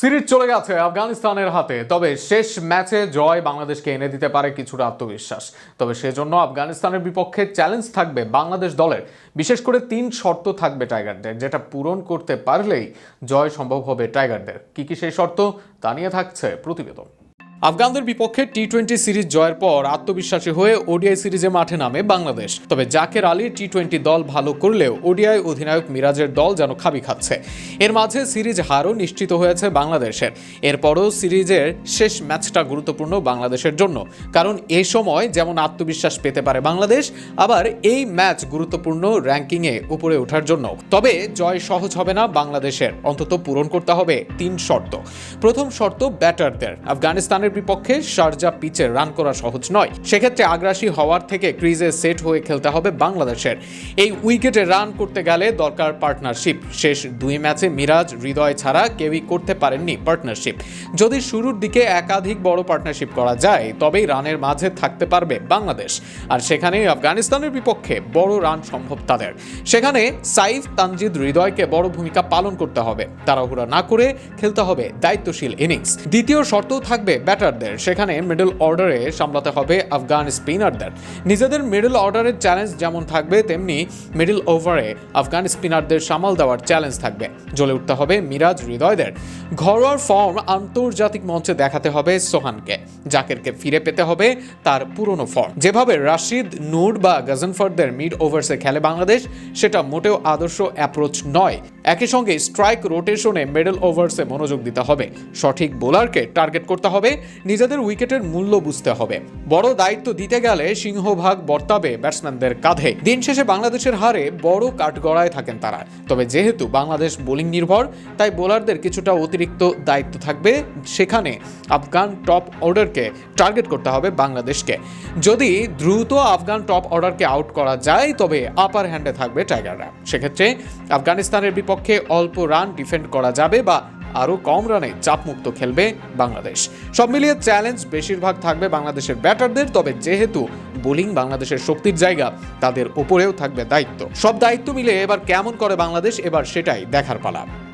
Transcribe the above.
Series চলে গেছে আফগানিস্তানের হাতে। তবে শেষ ম্যাচে জয় বাংলাদেশকে এনে দিতে পারে কিছুটা আত্মবিশ্বাস। তবে সেজন্য আফগানিস্তানের বিপক্ষে চ্যালেঞ্জ থাকবে বাংলাদেশ দলের। বিশেষ করে তিন শর্ত থাকবে টাইগারদের, যেটা পূরণ করতে পারলেই জয় সম্ভব হবে টাইগারদের। কি কি সেই শর্ত, তা নিয়ে থাকছে প্রতিবেদন। আফগানদের বিপক্ষে টি টোয়েন্টি সিরিজ জয়ের পর আত্মবিশ্বাসী হয়ে ওডিআই সিরিজে মাঠে নামে বাংলাদেশ। তবে জাকের আলীর টি টোয়েন্টি দল ভালো করলেও ওডিআই অধিনায়ক মিরাজের দল যেন খাবি খাচ্ছে। এর মাঝে সিরিজ হারও নিশ্চিত হয়েছে বাংলাদেশের। এরপরও সিরিজের শেষ ম্যাচটা গুরুত্বপূর্ণ বাংলাদেশের জন্য। কারণ এ সময় যেমন আত্মবিশ্বাস পেতে পারে বাংলাদেশ, আবার এই ম্যাচ গুরুত্বপূর্ণ র্যাঙ্কিংয়ে উপরে ওঠার জন্য। তবে জয় সহজ হবে না বাংলাদেশের। অন্তত পূরণ করতে হবে তিন শর্ত। প্রথম শর্ত ব্যাটারদের। আফগানিস্তানের বিপক্ষে শারজা পিচে রান করা সহজ নয়। সেক্ষেত্রে আগ্রাসী হওয়ার থেকে ক্রিজে সেট হয়ে খেলতে হবে বাংলাদেশের। এই উইকেটে রান করতে গেলে দরকার পার্টনারশিপ। শেষ দুই ম্যাচে মিরাজ, হৃদয় ছাড়া কেউই করতে পারেননি পার্টনারশিপ। যদি শুরুর দিকে একাধিক বড় পার্টনারশিপ করা যায়, তবেই রানের মাঝে থাকতে পারবে বাংলাদেশ। আর সেখানে আফগানিস্তানের বিপক্ষে বড় রান সম্ভব তাদের। সেখানে সাইফ তানজিদ হৃদয়কে বড় ভূমিকা পালন করতে হবে। তাড়াহুড়া না করে খেলতে হবে দায়িত্বশীল ইনিংস। দ্বিতীয় শর্তও থাকবে ব্যাটারদের। সেখানে মিডল অর্ডারে সামলাতে হবে আফগান স্পিনারদের নিজেদের মিডল অর্ডারের চ্যালেঞ্জ যেমন থাকবে, তেমনি মিডল ওভারে আফগান স্পিনারদের সামাল দেওয়ার চ্যালেঞ্জ থাকবে। জ্বলে উঠতে হবে মিরাজ হৃদয়দের। ঘরোয়ার ফর্ম আন্তর্জাতিক মঞ্চে দেখাতে হবে সোহানকে, জাকেরকে ফিরে পেতে হবে তার পুরনো ফর্ম যেভাবে রাশিদ, নূর বা গাজনফারদের মিড ওভার্সে খেলে বাংলাদেশ, সেটা মোটেও আদর্শ অ্যাপ্রোচ নয়। একই সঙ্গে স্ট্রাইক রোটেশনে মেডেল ওভার্সে মনোযোগ দিতে হবে। সঠিক বোলারকে টার্গেট করতে হবে, নিজেদের উইকেটের মূল্য বুঝতে হবে। বড় দায়িত্ব দিতে গেলে সিংহভাগ বর্তাবে ব্যাটসম্যানদের কাঁধে। দিন শেষে বাংলাদেশের হারে বড় কাঠগড়ায় থাকেন তারা। তবে যেহেতু বাংলাদেশ বোলিং নির্ভর, তাই বোলারদের কিছুটা অতিরিক্ত দায়িত্ব থাকবে। সেখানে আফগান টপ অর্ডারকে টার্গেট করতে হবে বাংলাদেশকে। যদি দ্রুত আফগান টপ অর্ডারকে আউট করা যায়, তবে আপার হ্যান্ডে থাকবে টাইগাররা সেক্ষেত্রে আফগানিস্তানের বিপক্ষে অল্প রান ডিফেন্ড করা যাবে বা আরও কম রানে চাপমুক্ত খেলবে বাংলাদেশ। সব মিলিয়ে চ্যালেঞ্জ বেশিরভাগ থাকবে বাংলাদেশের ব্যাটারদের, তবে যেহেতু বোলিং বাংলাদেশের শক্তির জায়গা, তাদের ওপরেও থাকবে দায়িত্ব। সব দায়িত্ব মিলে এবার কেমন করে বাংলাদেশ, এবার সেটাই দেখার পালা।